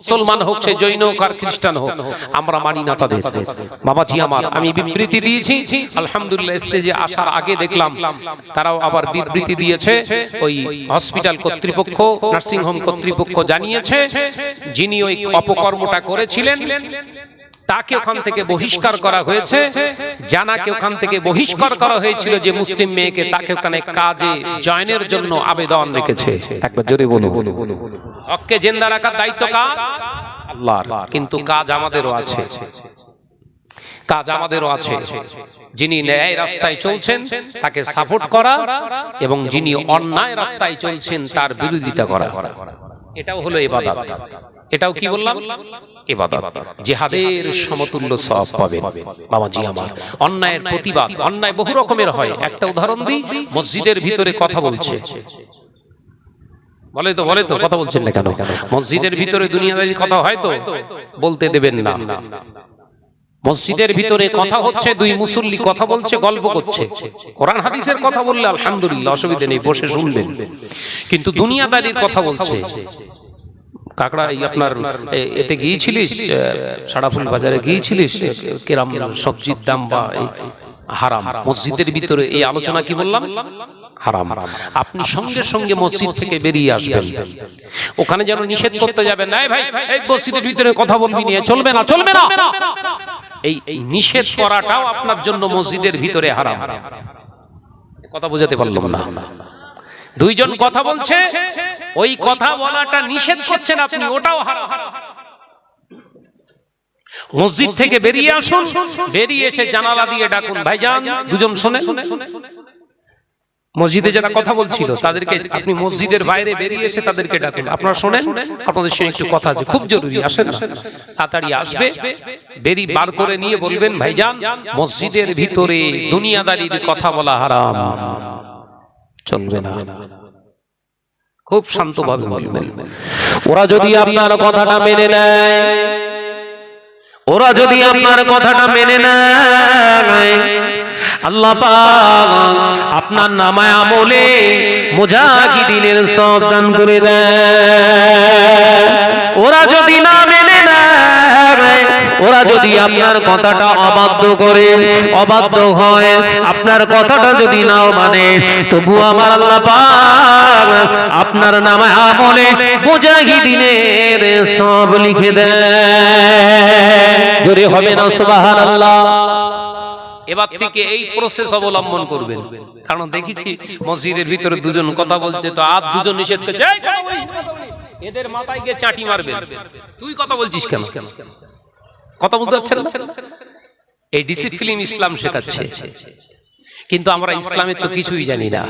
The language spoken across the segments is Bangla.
মুসলমান হোক সে জৈন হোক আর খ্রিস্টান হোক আমরা মানি না তাদের। বাবাজি আমার আমি বিবৃতি দিয়েছি। আলহামদুলিল্লাহ স্টেজে আসার আগে দেখলাম তারাও আবার বিবৃতি দিয়েছে ওই হসপিটাল কর্তৃপক্ষ নার্সিংহোম কর্তৃপক্ষ জানিয়েছে যিনি ওই অপকর্মটা করেছিলেন। তাকে ওখান থেকে বহিষ্কার করা হয়েছে। জানাকে ওখান থেকে বহিষ্কার করা হয়েছিল যে মুসলিম মেয়েকে তাকে ওখানে কাজে জয়েনের জন্য আবেদন রেখেছে। একবার জোরে বলো হককে জেন্দা রাখার দায়িত্ব কার? আল্লাহর। কিন্তু কাজ আমাদেরও আছে। কাজ আমাদেরও আছে। যিনি ন্যায় রাস্তায় চলছেন তাকে সাপোর্ট করা এবং যিনি অন্যায় রাস্তায় চলছেন তার বিরোধিতা করা। এটাও হলো এবাদত এটাও কি বললাম? এবাদত জেহাদের সমতুল্য সব পাবেন। বাবাজি আমার। অন্যায়ের প্রতিবাদ। অন্যায় বহু রকমের হয়। একটা উদাহরণ দিই। মসজিদের ভিতরে কথা বলছে। বলে তো বলে তো কথা বলছেন না কেন? মসজিদের ভিতরে দুনিয়াদারির কথা হয় তো? বলতে দেবেন না। মসজিদের ভিতরে কথা হচ্ছে দুই মুসল্লি কথা বলছে গল্প করছে। কোরআন হাদিসের কথা বললে আলহামদুলিল্লাহ অসুবিধা নেই বসে শুনবেন। কিন্তু দুনিয়াদারির কথা বলছে। কাকড়া আপনার এতে গিয়েছিলিস? আহ, সাড়াফুল বাজারে গিয়েছিলিস? কেরাম সবজির দাম বা হারাম। মসজিদের ভিতরে এই আলোচনা কি বললাম? হারাম। আপনি সঙ্গে সঙ্গে মসজিদ থেকে বেরিয়ে আসবেন। ওখানে যেন নিষেধ করতে যাবেন। না ভাই এই মসজিদের ভিতরে কথা বলবি নিয়ে চলবে না চলবে না। এই নিষেধ করাটাও আপনার জন্য মসজিদের ভিতরে হারাম। কথা বোঝাতে পারলাম না। দুইজন কথা বলছে, ওই কথা বলাটা নিষেধ করছেন আপনি, ওটাও হারাম। মসজিদ থেকে বেরিয়ে আসুন, বেরিয়ে এসে জানালা দিয়ে ডাকুন। ভাইজান, দুজন শোনেন? মসজিদে যারা কথা বলছিল তাদেরকে আপনি মসজিদের বাইরে বেরিয়ে এসে তাদেরকে ডাকুন। আপনারা শোনেন? আপনাদের সঙ্গে একটু কথা আছে। খুব জরুরি আসেন না। তাড়াতাড়ি আসবে বেরি বার করে নিয়ে বলবেন ভাইজান মসজিদের ভিতরে দুনিয়াদারির কথা বলা হারাম। চলবে না। খুব শান্তভাবে বলবেন। ওরা যদি আপনার কথাটা মেনে নেয় ওরা যদি আপনার কথাটা মেনে নেয় আল্লাহ আপনার নামায় আমলে মুজাহিদিনের সব দান করে দেয় ওরা যদি না মেনে নেয়, ওরা যদি আপনার কথাটা অবাধ্য করে, অবাধ্য হয়, আপনার কথাটা যদি নাও মানে তবু আমার আল্লাহ আপনার নামে আমলে মুজাহিদিনের সব লিখে দেয় জোরে হবে না, সুবহানাল্লাহ। এবার থেকে এই প্রসেস অবলম্বন করবেন। কারণ দেখেছি মসজিদের ভিতরে দুজন কথা বলছে, তো আর দুজন নিষেধ করছে। এদের মাথায় গিয়ে চাটি মারবেন। তুই কথা বলছিস কেন? কথা বুঝতে পারছেন এই ডিসিপ্লিন ইসলাম শেখাচ্ছে। কিন্তু আমরা ইসলামের তো কিছুই জানি না।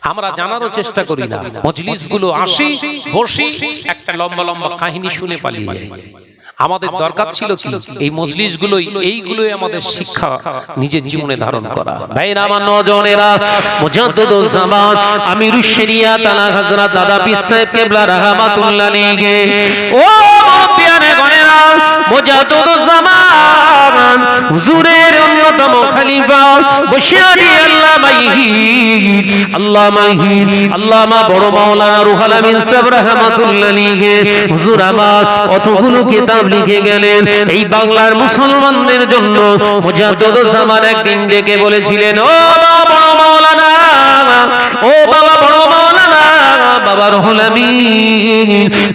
আমরা জানারও চেষ্টা করি না। মজলিসগুলো আসি, বসি, একটা লম্বা লম্বা কাহিনী শুনে পালিয়ে। আমাদের দরকার ছিল কি? এই মজলিস গুলোই এইগুলোই আমাদের শিক্ষা নিজের জীবনে ধারণ করা। ভাই আমার নজনেরা মুজাদ্দিদুল জামান আমিরুশ শরিয়াত আলা হযরত দাদা পীর সাহেব কিবলা রাহমাতুল্লাহ নেগে ও জামান, হুজুরের অন্যতম খলিফা মাইহিদ আল্লামা বড় মাওলানা রুহুল আমিন হুজুর কিতাব লিখে গেলেন। এই বাংলার মুসলমানদের জন্য মুজাদ্দিদুল জামান একদিন ডেকে বলেছিলেন, ও বাবা বড় মাওলানা, ও বাবা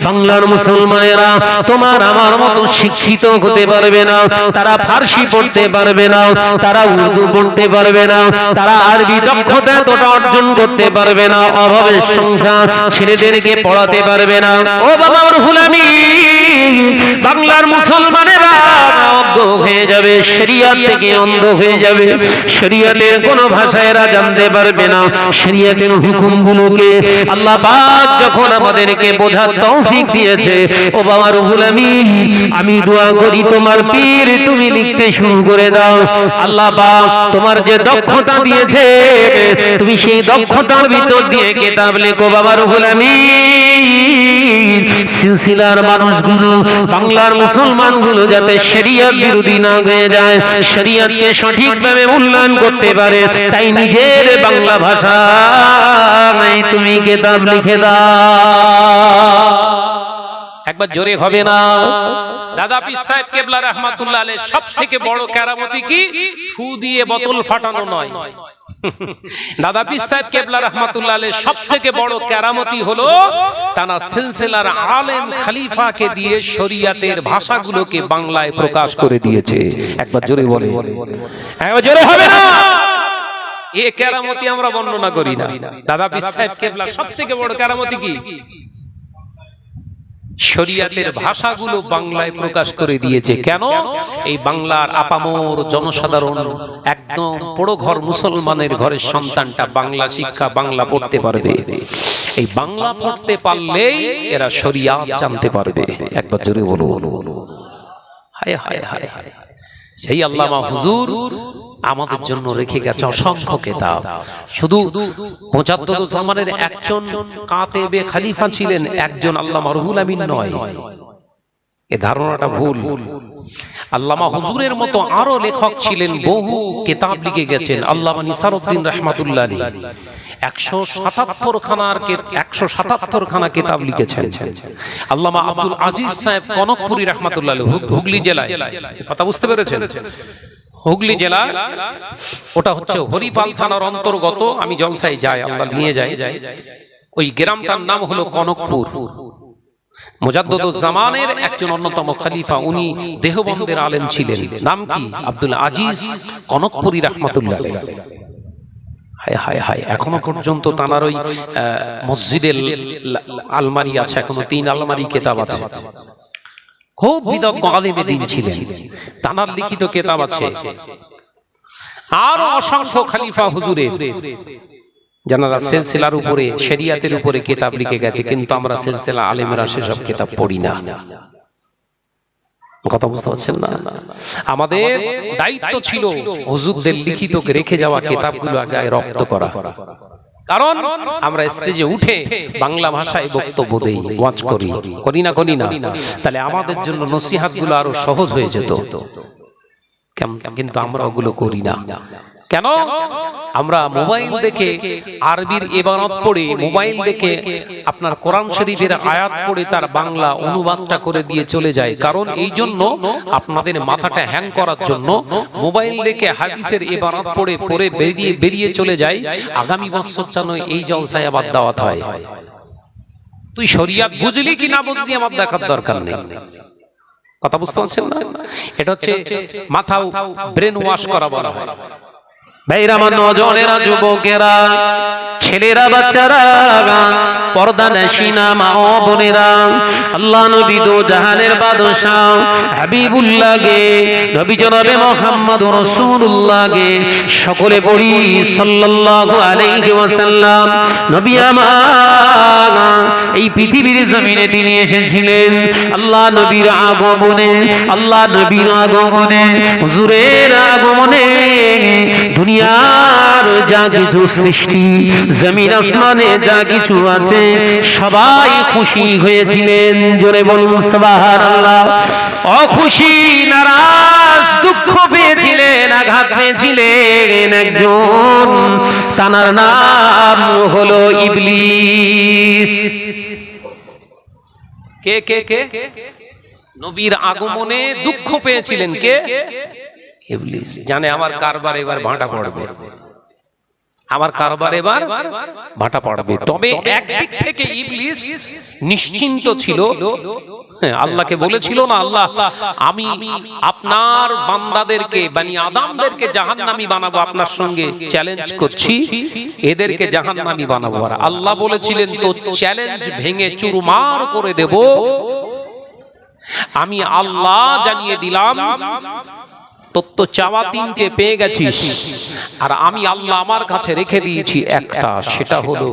বাংলার মুসলমানেরা তোমার আমার মতো শিক্ষিত হতে পারবে না, তারা ফার্সি পড়তে পারবে না, তারা উর্দু পড়তে পারবে না, তারা আরবি দক্ষতা এতটা অর্জন করতে পারবে না, অভাবের সংসার ছেলেদেরকে পড়াতে পারবে না। ও বাবা রহুল বাংলার মুসলমানেরা হয়ে যাবে, শরিয়াত থেকে অন্ধ হয়ে যাবে। শরিয়াতের কোন ভাষা এরা জানতে পারবে না। শরিয়াতের হুকুমগুলোকে আল্লাহ যখন আমাদেরকে বোঝার তৌফিক দিয়েছে, ও বাবা রুহুল আমি দোয়া করি তোমার পীর তুমি লিখতে শুরু করে দাও। আল্লাহ তোমার যে দক্ষতা দিয়েছে, তুমি সেই দক্ষতার ভিতর দিয়ে কিতাব লেখো, বাবা রুহুল সিলসিলার মানুষগুলো, বাংলার মুসলমানগুলো যাতে শরিয়ত বিরোধী না হয়ে যায়, শরিয়তকে সঠিকভাবে মূল্যায়ন করতে পারে, তাই নিজের বাংলা ভাষা তুমি কিতাব লিখে দাও। একবার জোরে হবে না। দাদা পীর সাহেব কেবলা রহমাতুল্লাহ আলাইহ সব থেকে বড় কেরামতি কি? ফু দিয়ে বোতল ফাটানো নয়। দাদা পীর সাহেব কেবলা রহমাতুল্লাহ সব থেকে বড় কেরামতি হলো তানা সিলসিলার আলেম খলিফাকে দিয়ে শরিয়াতের ভাষাগুলোকে বাংলায় প্রকাশ করে দিয়েছে। একবার জোরে বলে একবার জোরে হবে না? এ কেরামতি আমরা বর্ণনা করি না। দাদা পীর সাহেব কেবলা সব থেকে বড় কেরামতি কি? শরিয়াতের ভাষাগুলো বাংলায় প্রকাশ করে দিয়েছে। কেন? এই বাংলার আপামর জনসাধারণ একদম বড় ঘর মুসলমানের ঘরের সন্তানটা বাংলা শিক্ষা, বাংলা পড়তে পারবে। এই বাংলা পড়তে পারলেই এরা শরিয়াত জানতে পারবে। একবার জোরে বলো হায় হায় হায় হায়। সেই আল্লামা হুজুর আমাদের জন্য রেখে গেছে অসংখ্য কেতাব। শুধু পঁচাত্তর জামানের একজন কাতেবে খালিফা ছিলেন একজন আল্লামা রহুল আমিন নয়। এ ধারণাটা ভুল। আল্লামা হুজুরের মতো আরও লেখক ছিলেন বহু কেতাব লিখে গেছেন। আল্লামা নিসারউদ্দিন রহমাতুল্লাহ আলী। একশো সাতাত্তর খানার একশো সাতাত্তর খানা কেতাব লিখেছেন। আল্লামা আব্দুল আজিজ সাহেব কনকপুরী রহমাতুল্লাহ হুগলি জেলায়। কথা বুঝতে পেরেছেন? হুগলি জেলা ওটা হচ্ছে হরিপাল থানার অন্তর্গত আমি জলসায় যাই আল্লাহ নিয়ে যাই। ওই গ্রামটার নাম হলো কনকপুর। মুজাদ্দুজ্জামানের একজন অন্যতম খলিফা উনি আলেম ছিলেন। নাম কি? আব্দুল আজিজ কনকপুরী রহমাতুল্লাহ হায় হায় হায় এখনও পর্যন্ত তানার ওই মসজিদের আলমারি আছে এখনও তিন আলমারি কেতাব আছে। খুব বিদগ্ধ আলেমে দিন ছিলেন। তানার লিখিত কেতাব আছে। আরও অসংখ্য খলিফা হুজুরের জানারা সিলসিলার উপরে শরিয়াতের উপরে কিতাব লিখে গেছে কিন্তু আমরা সিলসিলা আলেমরা সেসব কিতাব পড়ি না। কথা বুঝতে পারছেন না? আমাদের দায়িত্ব ছিল হুজুরদের লিখিত রেখে যাওয়া কিতাবগুলো আগে রপ্ত করা। কারণ আমরা স্টেজে উঠে বাংলা ভাষায় বক্তব্য দেই ওয়াজ করি করি না করি না। তাহলে আমাদের জন্য নসিহাতগুলো আরও সহজ হয়ে যেত। কিন্তু আমরা ওগুলো করি না। কেন? আমরা মোবাইল দেখে আরবির ইবারত পড়ে, মোবাইল দেখে আপনার কোরআন শরীফের আয়াত পড়ে তার বাংলা অনুবাদটা করে দিয়ে চলে যায়। কারণ এই জন্য আপনাদের মাথাটা হ্যাং করার জন্য মোবাইল দেখে হাদিসের ইবারত পড়ে পড়ে বেরিয়ে বেরিয়ে চলে যায়। আগামী বছর যেন এই জলসায় আবার দাওয়াত হয়। তুই শরিয়াত বুঝলি কি না বুঝলি আমার দেখার দরকার নেই। কথা বুঝতে পারছেন না? এটা হচ্ছে মাথাও ব্রেন ওয়াশ করা বলা হয়। সকলে পড়ি নবী এই পৃথিবীর জমিনে তিনি এসেছিলেন। আল্লাহ নবীর আগমনে, আল্লাহ নবীর আগমনে, হুজুরের আগমনে দুনিয়ার যা কিছু সৃষ্টি আসমানে যা কিছু আছে, সবাই খুশি হয়েছিলেন। জোরে বলুন অখুশি, নারাজ, দুঃখ পেয়েছিলেন, আঘাত পেয়েছিলেন একজন। তানার নাম হলো ইবলিস। কে কে কে? নবীর আগমনে দুঃখ পেয়েছিলেন কে? ইবলিস। জানে আমার কারবার এবার ভাঁটা পড়বে। আমার কারবার এবার ভাটা পড়বে। তবে একদিক থেকে ইবলিস নিশ্চিন্ত ছিল। হ্যাঁ, আল্লাহকে বলেছিল না আল্লাহ আমি আপনার বান্দাদেরকে বানি আদামদেরকে জাহান্নামী বানাবো আপনার সঙ্গে চ্যালেঞ্জ করছি। এদেরকে জাহান্নামী বানাবো। আর আল্লাহ বলেছিলেন তো চ্যালেঞ্জ ভেঙে চুরমার করে দেব। আমি আল্লাহ জানিয়ে দিলাম তোর তো চাওয়া তিনটে পেয়ে গেছিস। আর আমি আল্লাহ আমার কাছে রেখে দিয়েছি একটা, সেটা হলো,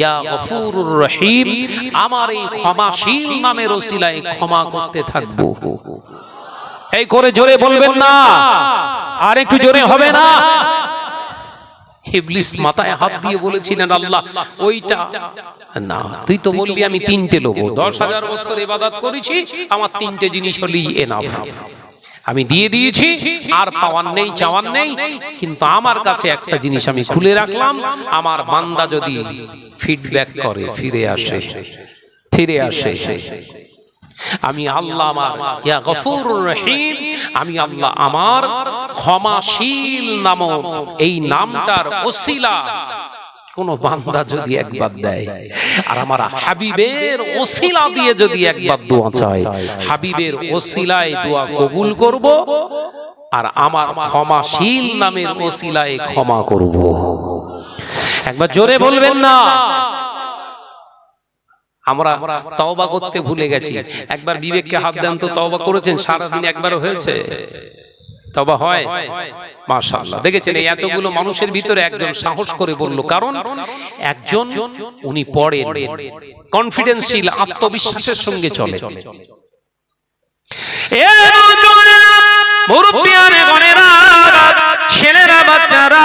ইয়া গফুরুর রহিম, আমার এই ক্ষমাশীল নামের ওসিলায় ক্ষমা করতে থাকব। এই করে জোরে বলবেন না, আর একটু জোরে হবে না। ইবলিস মাথায় হাত দিয়ে বলেছিলেন, আল্লাহ, ওইটা না, তুই তো বললি আমি তিনটে লোক দশ হাজার বছর ইবাদত করেছি, আমার তিনটে জিনিস হলেই এনাফ আমি দিয়ে দিয়েছি, আর পাওয়ার নেই, চাওয়ার নেই, কিন্তু আমার কাছে একটা জিনিস আমি খুলে রাখলাম, আমার বান্দা যদি ফিডব্যাক করে, ফিরে আসে ফিরে আসে। আমি আল্লাহ আমার, ইয়া রহিম, আমি আল্লাহ আমার ক্ষমাশীল নামক এই নামটার ওসিলা কোন বান্দা যদি একবার দেয়। আর আমার হাবিবের ওসিলা দিয়ে যদি একবার দোয়া চায় হাবিবের ওসিলায় দোয়া কবুল করব আর আমার ক্ষমাশীল নামের ওসিলায় ক্ষমা করব। একবার জোরে বলবেন না। আমরা তওবা করতে ভুলে গেছি। একবার বিবেককে হাত দেন তো তওবা করেছেন সারাদিন একবারও হয়েছে। তবা হয়। মাশাআল্লাহ। দেখেছেন এই এতগুলো মানুষের ভিতরে একজন সাহস করে বলল কারণ একজন উনি পড়েন। কনফিডেন্সশীল আত্মবিশ্বাসের সঙ্গে চলে। এ মুরব্বিয়ানে ছেলেরা বাচ্চারা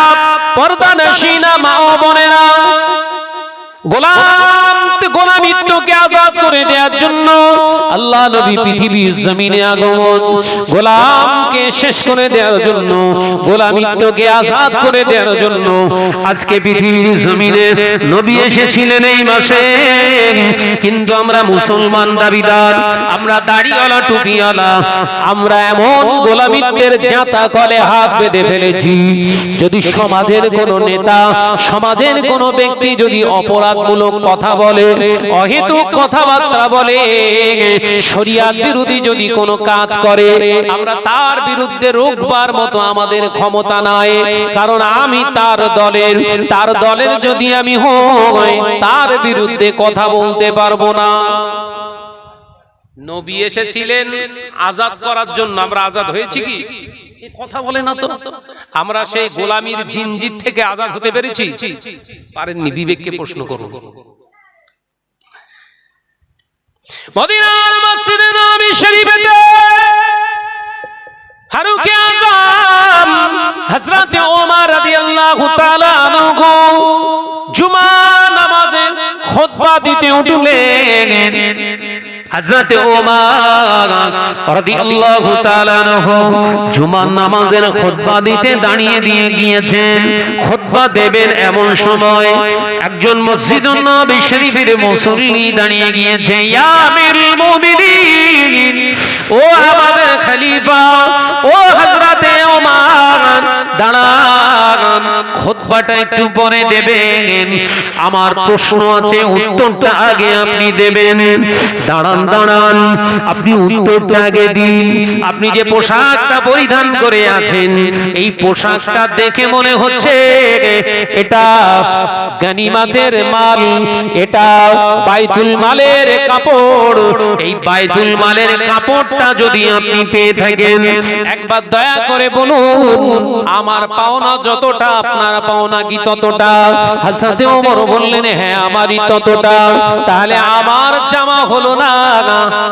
পর্দা নসীনা মা ও বোনেরা গোলাম জন্য গোলামিত্বকে আজাদ কিন্তু আমরা মুসলমান দাবিদার, আমরা দাড়িওয়ালা, টুপিওয়ালা, আমরা এমন গোলামিত্বের কলে হাত বেঁধে ফেলেছি। যদি সমাজের কোন নেতা, সমাজের কোন ব্যক্তি যদি অপরাধমূলক কথা বলে অহেতুক কথাবার্তা বলে শরিয়াত বিরোধী যদি কোনো কাজ করে আমরা তার বিরুদ্ধে মতো আমাদের ক্ষমতা নাই। কারণ আমি তার দলের তার দলের যদি আমি হই তার বিরুদ্ধে কথা বলতে পারব না। নবী এসেছিলেন আজাদ করার জন্য আমরা আজাদ হয়েছি কি? কথা বলে না তো। আমরা সেই গোলামির জিনজিত থেকে আজাদ হতে পেরেছি। পারেননি বিবেককে প্রশ্ন করুন। মদিনার মসজিদে নবী শরীফেতে ফারুকে আজম, হযরত ওমর রাদিয়াল্লাহু তাআলা আনহু জুমা নামাজে খুতবা দিতে উঠলেন। হযরতে ওমর রাদিয়াল্লাহু তাআলা আনহু জুমার নামাজের খুতবা দিতে দাঁড়িয়ে দিয়ে গিয়েছেন। খুতবা দেবেন এমন সময় একজন মসজিদুন নবী শরীফের মুসল্লি দাঁড়িয়ে গিয়েছে। ইয়া আমিরুল মুমিনিন, ও আমাদের খলিফা, ও হযরতে ওমর আপনি যে পোশাকটা পরিধান করে আছেন, এই পোশাকটা দেখে মনে হচ্ছে এটা গানিমাতের মাল, এটা বাইতুল মালের কাপড়। এই বাইতুল মালের কাপড়টা যদি আপনি পেয়ে থাকেন, একবার দয়া করে বলুন আমার পাওনা যতটা আপনার পাওনা কি ততটা? হাসাতে ওমর বললেন হ্যাঁ আমারই ততটা। তাহলে আমার জামা হলো না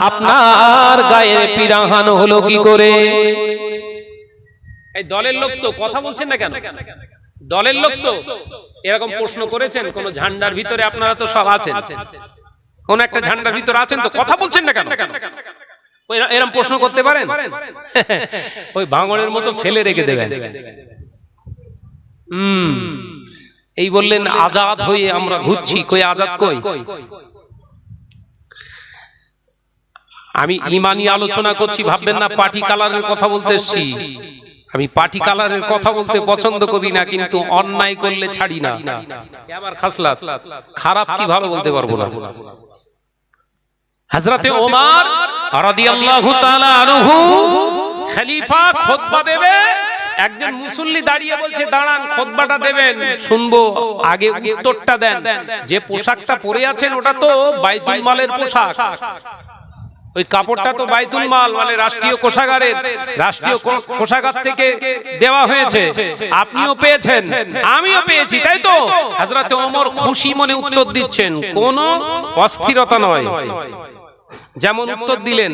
আপনার গায়ে পিরাহান হলো কি করে? এই দলের লোক তো কথা বলছেন না কেন? দলের লোক তো এরকম প্রশ্ন করেছেন কোন ঝান্ডার ভিতরে আপনারা তো সব আছেন। কোন একটা ঝান্ডার ভিতরে আছেন তো কথা বলছেন না কেন? ওই এরকম প্রশ্ন করতে পারেন? ওই ভাঙড়ের মতো ফেলে রেখে দেবেন। হুম। এই বললেন আজাদ হয়ে আমরা ঘুরছি। কই আজাদ কই? আমি ইমানি আলোচনা করছি। ভাববেন না পার্টি কালারের কথা বলতে এসছি আমি পার্টি কালারের কথা বলতে পছন্দ করি না কিন্তু অন্যায় করলে ছাড়ি না। আমার খাসলাত। খারাপ কীভাবে বলতে পারব না। হযরতে ওমর রাদিয়াল্লাহু খলিফা খুতবা দেবে, একজন মুসল্লি দাঁড়িয়ে বলছে, দাঁড়ান, খুতবাটা দেবেন। শুনব, আগে উত্তরটা দেন। যে পোশাকটা পরে আছেন, ওটা তো বাইতুল মালের পোশাক। ওই কাপড়টা তো বাইতুল মাল মানে রাষ্ট্রীয় কোষাগারের, রাষ্ট্রীয় কোষাগার থেকে দেওয়া হয়েছে। আপনিও পেয়েছেন, আমিও পেয়েছি, তাই তো? হযরতে ওমর খুশি মনে উত্তর দিচ্ছেন, কোন অস্থিরতা নয়। যেমন উত্তর দিলেন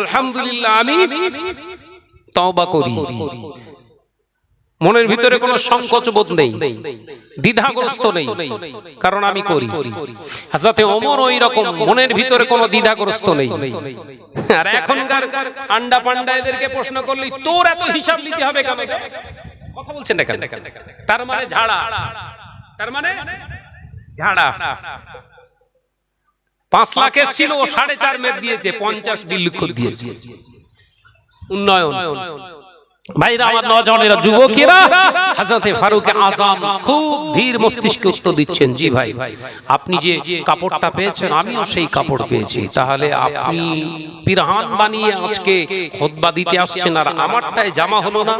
আলহামদুলিল্লাহ আমি তওবা করি। মনের ভিতরে কোনো সংকোচ বোধ নেই দ্বিধাগ্রস্ত নেই কারণ আমি করি। হাজরাতে ওমর ওই রকম মনের ভিতরে কোনো দ্বিধাগ্রস্ত নেই। আর এখনকার আন্ডা পান্ডা এদেরকে প্রশ্ন করলে তোর এত হিসাব নিতে হবে কেন? কথা বলছেন না কেন? তার মানে ঝাড়া। তার মানে ঝাড়া। পাঁচ লাখের ছিল ও সাড়ে চার মেট দিয়েছে পঞ্চাশ বিল্লুক দিয়েছে। উন্নয়ন। ভাইরা আমার নজনেরা যুবকেরা। হাজরতে ফারুক আজম খুব ধীর মস্তিষ্কে উত্তর দিচ্ছেন। জি ভাই আপনি যে কাপড়টা পেয়েছেন আমিও সেই কাপড় পেয়েছি। তাহলে আপনি পিরহান বানিয়ে আজকে খোদবা দিতে আসছেন। আর আমারটায় জামা হলো না।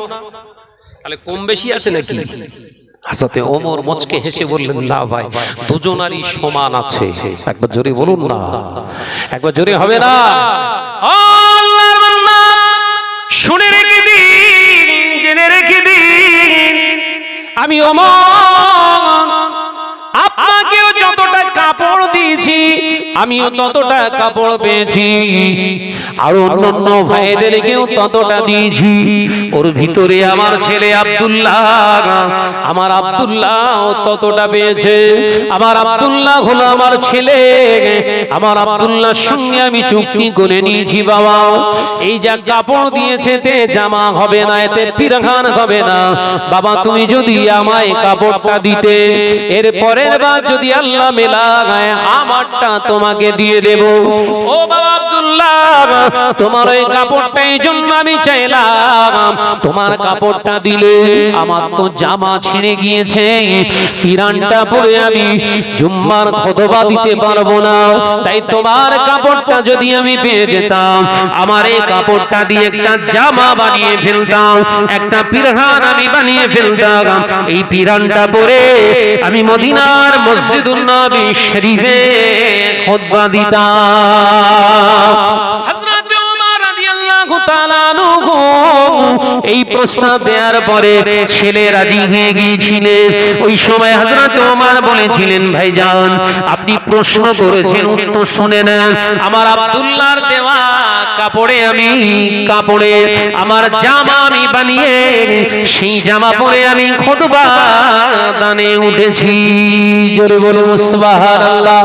তাহলে কম বেশি আছে নাকি? হাসাতে ওমর মচকে হেসে বললেন না ভাই দুজনারই সমান আছে। একবার জোরে বলুন না। একবার জোরে হবে না। আল্লাহর বান্দা, শুনে রেখে দিন জেনে রেখে দিন। আমি ওমর কাপড় দিয়েছি, আমিও ততটা কাপড় পেয়েছি। আর অন্যান্য ভাইদেরকেও ততটা দিয়েছি। ওর ভিতরে আমার ছেলে আব্দুল্লাহ, আমার আব্দুল্লাহ ততটা পেয়েছে। আমার আব্দুল্লাহ হলো আমার ছেলে। আমার আব্দুল্লাহর সঙ্গে আমি চুক্তি করে নিয়েছি, বাবা। এই যা কাপড় দিয়েছে তে জামা হবে না, এতে পিরহান হবে না। বাবা তুমি যদি আমায় কাপড়টা দিতে, এর পরের বার যদি আল্লাহ মেলায় আমারটা তোমাকে দিয়ে দেব। ও বাবা আব্দুল্লাহ তোমার ওই কাপড়টা এই জন্য আমি চাইলাম। তোমার কাপড়টা দিলে আমার তো জামা ছিঁড়ে গিয়েছে। পিরানটা পরে আমি জুম্মার খোদবা দিতে পারব না। তাই তোমার কাপড়টা যদি আমি পেয়ে যেতাম, আমার এই কাপড়টা দিয়ে একটা জামা বানিয়ে ফেলতাম, একটা পিরহান আমি বানিয়ে ফেলতাম। এই পিরানটা পরে আমি মদিনার মসজিদুল নবী শরীফে খুতবা দিতাম। এই দেওয়ার পরে ছেলে রাজি হয়ে গিয়েছিলেন ওই সময় বলেছিলেন আপনি প্রশ্ন করেছেন, উত্তর শুনে নেন। আমার দেওয়া কাপড়ে আমি কাপড়ে, আমার জামা আমি বানিয়ে, সেই জামা পরে আমি দানে উঠেছি। জোরে সুবহানাল্লাহ।